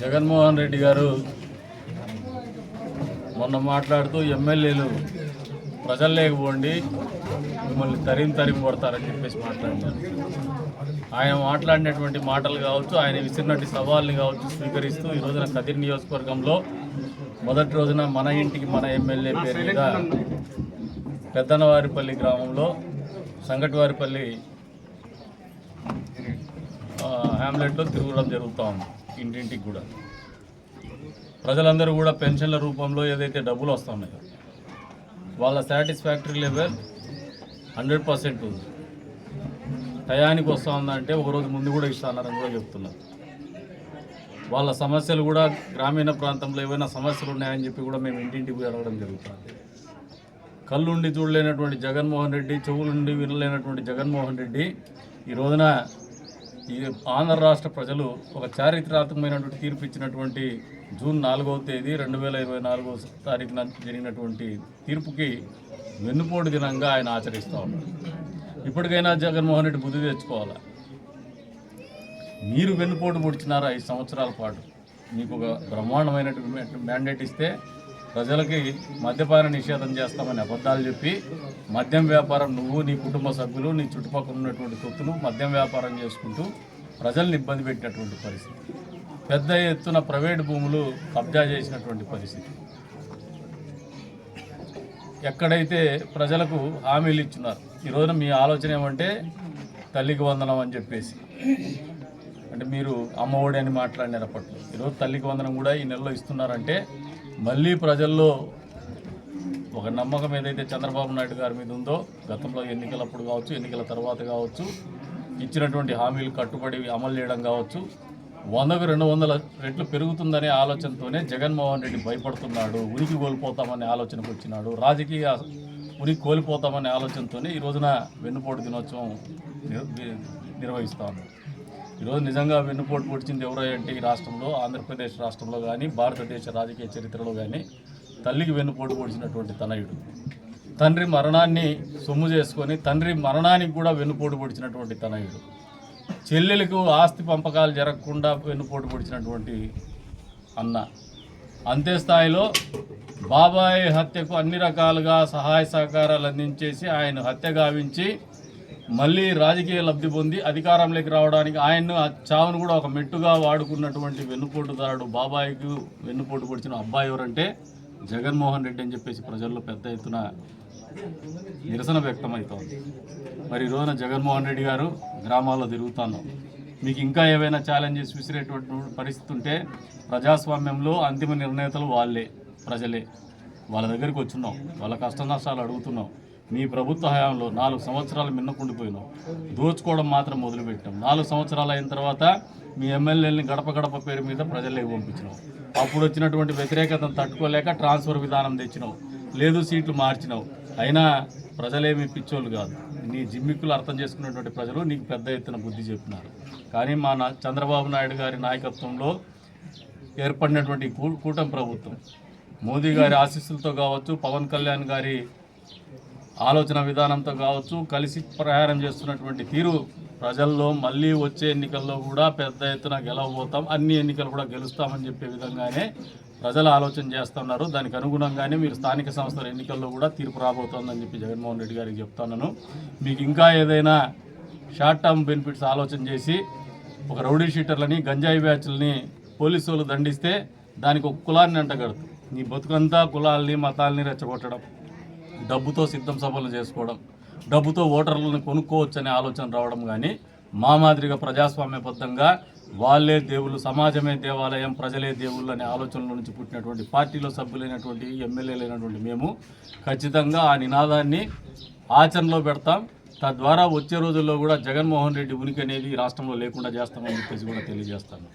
జగన్మోహన్ రెడ్డి గారు మొన్న మాట్లాడుతూ ఎమ్మెల్యేలు ప్రజలు లేకపోండి మిమ్మల్ని తరిమి తరిమి కొడతారని చెప్పేసి మాట్లాడినారు. ఆయన మాట్లాడినటువంటి మాటలు కావచ్చు ఆయన విసిరినటువంటి సవాల్ని కావచ్చు స్వీకరిస్తూ ఈ రోజున కదిరి నియోజకవర్గంలో మొదటి రోజున మన ఇంటికి మన ఎమ్మెల్యే పేరు మీద పెద్దనవారిపల్లి గ్రామంలో సంగటివారిపల్లి హ్యామ్లెట్లో తిరగడం జరుగుతూ ఉంది ఇంటింటికి కూడా. ప్రజలందరూ కూడా పెన్షన్ల రూపంలో ఏదైతే డబ్బులు వస్తున్నాయో వాళ్ళ సాటిస్ఫాక్టరీ లెవెల్ హండ్రెడ్ పర్సెంట్ ఉంది. టయానికి వస్తూ ఉందంటే ఒకరోజు ముందు కూడా ఇస్తానని కూడా చెప్తున్నారు. వాళ్ళ సమస్యలు కూడా గ్రామీణ ప్రాంతంలో ఏవైనా సమస్యలు ఉన్నాయని చెప్పి కూడా మేము ఇంటింటికి పోయి అడగడం జరుగుతుంది. కళ్ళుండి చూడలేనటువంటి జగన్మోహన్ రెడ్డి చెవులుండి వినలేనటువంటి జగన్మోహన్ రెడ్డి ఈ రోజున ఈ ఆంధ్ర రాష్ట్ర ప్రజలు ఒక చారిత్రాత్మకమైనటువంటి తీర్పు ఇచ్చినటువంటి జూన్ నాలుగవ తేదీ రెండు వేల ఇరవై నాలుగవ తారీఖున జరిగినటువంటి తీర్పుకి వెన్నుపోటు దినంగా ఆయన ఆచరిస్తూ ఉన్నారు. ఇప్పటికైనా జగన్మోహన్ రెడ్డి బుద్ధి తెచ్చుకోవాలా? మీరు వెన్నుపోటు పొడిచినారు ఐదు సంవత్సరాల పాటు? మీకు ఒక బ్రహ్మాండమైనటువంటి మ్యాండేట్ ఇస్తే ప్రజలకి మద్యపాన నిషేధం చేస్తామని అబద్ధాలు చెప్పి మద్యం వ్యాపారం నువ్వు నీ కుటుంబ సభ్యులు నీ చుట్టుపక్కల ఉన్నటువంటి తొత్తులు మద్యం వ్యాపారం చేసుకుంటూ ప్రజల్ని ఇబ్బంది పెట్టినటువంటి పరిస్థితి. పెద్ద ఎత్తున ప్రైవేట్ భూములు కబ్జా చేసినటువంటి పరిస్థితి. ఎక్కడైతే ప్రజలకు హామీలు ఇచ్చున్నారు ఈరోజు మీ ఆలోచన ఏమంటే తల్లికి వందనం అని చెప్పేసి. అంటే మీరు అమ్మఒడి అని మాట్లాడినారు అప్పట్లో. ఈరోజు తల్లికి వందనం కూడా ఈ నెలలో ఇస్తున్నారంటే మళ్ళీ ప్రజల్లో ఒక నమ్మకం ఏదైతే చంద్రబాబు నాయుడు గారి మీద ఉందో గతంలో ఎన్నికలప్పుడు కావచ్చు ఎన్నికల తర్వాత కావచ్చు ఇచ్చినటువంటి హామీలు కట్టుబడి అమలు చేయడం కావచ్చు వందకు రెండు వందల రెట్లు పెరుగుతుందనే ఆలోచనతోనే జగన్మోహన్ రెడ్డి భయపడుతున్నాడు ఉనికి కోల్పోతామనే ఆలోచనకు వచ్చినాడు రాజకీయ ఉనికి కోల్పోతామనే ఆలోచనతోనే ఈ రోజున వెన్నుపోటు దినోత్సవం నిర్వహిస్తాను నిర్వహిస్తా ఈరోజు నిజంగా వెన్నుపోటు పొడిచింది ఎవరంటే ఈ రాష్ట్రంలో ఆంధ్రప్రదేశ్ రాష్ట్రంలో కానీ భారతదేశ రాజకీయ చరిత్రలో కానీ తల్లికి వెన్నుపోటు పొడిచినటువంటి తనయుడు. తండ్రి మరణాన్ని సొమ్ము చేసుకొని తండ్రి మరణానికి కూడా వెన్నుపోటు పొడిచినటువంటి తనయుడు. చెల్లెలకు ఆస్తి పంపకాలు జరగకుండా వెన్నుపోటు పొడిచినటువంటి అన్న. అంతే స్థాయిలో బాబాయ్ హత్యకు అన్ని రకాలుగా సహాయ సహకారాలు అందించేసి ఆయన హత్య గావించి మళ్ళీ రాజకీయ లబ్ధి పొంది అధికారంలోకి రావడానికి ఆయన్ను ఆ చావును కూడా ఒక మెట్టుగా వాడుకున్నటువంటి వెన్నుపోటుదారుడు బాబాయికి వెన్నుపోటు పొడిచిన అబ్బాయి ఎవరంటే జగన్మోహన్ రెడ్డి అని చెప్పేసి ప్రజల్లో పెద్ద ఎత్తున నిరసన వ్యక్తమవుతోంది. మరి ఈ రోజున జగన్మోహన్ రెడ్డి గారు గ్రామాల్లో తిరుగుతున్నాం మీకు ఇంకా ఏవైనా ఛాలెంజెస్ విసిరేటువంటి పరిస్థితి ఉంటే ప్రజాస్వామ్యంలో అంతిమ నిర్ణేతలు వాళ్ళే ప్రజలే. వాళ్ళ దగ్గరికి వచ్చున్నాం వాళ్ళ కష్ట నష్టాలు అడుగుతున్నాం. మీ ప్రభుత్వ హయాంలో నాలుగు సంవత్సరాలు మిన్నకుండిపోయినాం. దోచుకోవడం మాత్రం మొదలుపెట్టాం. నాలుగు సంవత్సరాలు అయిన తర్వాత మీ ఎమ్మెల్యేలని గడప గడప పేరు మీద ప్రజల్లోకి పంపించినాం అప్పుడు వచ్చినటువంటి వ్యతిరేకతను తట్టుకోలేక ట్రాన్స్ఫర్ విధానం తెచ్చినావు లేదు సీట్లు మార్చినావు అయినా ప్రజలేమి పిచ్చోళ్ళు కాదు. నీ జిమ్మిక్కులు అర్థం చేసుకున్నటువంటి ప్రజలు నీకు పెద్ద ఎత్తున బుద్ధి చెప్పినారు. కానీ మా నా చంద్రబాబు నాయుడు గారి నాయకత్వంలో ఏర్పడినటువంటి కూటమి ప్రభుత్వం. మోదీ గారి ఆశీస్సులతో కావచ్చు పవన్ కళ్యాణ్ గారి ఆలోచన విధానంతో కావచ్చు కలిసి ప్రయాణం చేస్తున్నటువంటి తీరు ప్రజల్లో మళ్ళీ వచ్చే ఎన్నికల్లో కూడా పెద్ద ఎత్తున గెలవబోతాం. అన్ని ఎన్నికలు కూడా గెలుస్తామని చెప్పే విధంగానే ప్రజలు ఆలోచన చేస్తున్నారు. దానికి అనుగుణంగానే మీరు స్థానిక సంస్థల ఎన్నికల్లో కూడా తీర్పు రాబోతోందని చెప్పి జగన్మోహన్ రెడ్డి గారికి చెప్తున్నాను మీకు ఇంకా ఏదైనా షార్ట్ టర్మ్ బెనిఫిట్స్ ఆలోచన చేసి ఒక రౌడీ షీటర్లని గంజాయి బ్యాచ్లని పోలీసు దండిస్తే దానికి ఒక కులాన్ని అంటగడదు నీ బతుకంతా కులాల్ని మతాల్ని రెచ్చగొట్టడం. డబ్బుతో సిద్ధం సభలు చేసుకోవడం డబ్బుతో ఓటర్లను కొనుక్కోవచ్చనే ఆలోచన రావడం కానీ మా మాదిరిగా ప్రజాస్వామ్యబద్ధంగా వాళ్ళే దేవుళ్ళు సమాజమే దేవాలయం ప్రజలే దేవుళ్ళు అనే ఆలోచనల నుంచి పుట్టినటువంటి పార్టీలో సభ్యులైనటువంటి ఎమ్మెల్యేలైనటువంటి మేము ఖచ్చితంగా ఆ నినాదాన్ని ఆచరణలో పెడతాం. తద్వారా వచ్చే రోజుల్లో కూడా జగన్మోహన్ రెడ్డి ఉనికి అనేది ఈ రాష్ట్రంలో లేకుండా చేస్తామని చెప్పేసి కూడా తెలియజేస్తాను.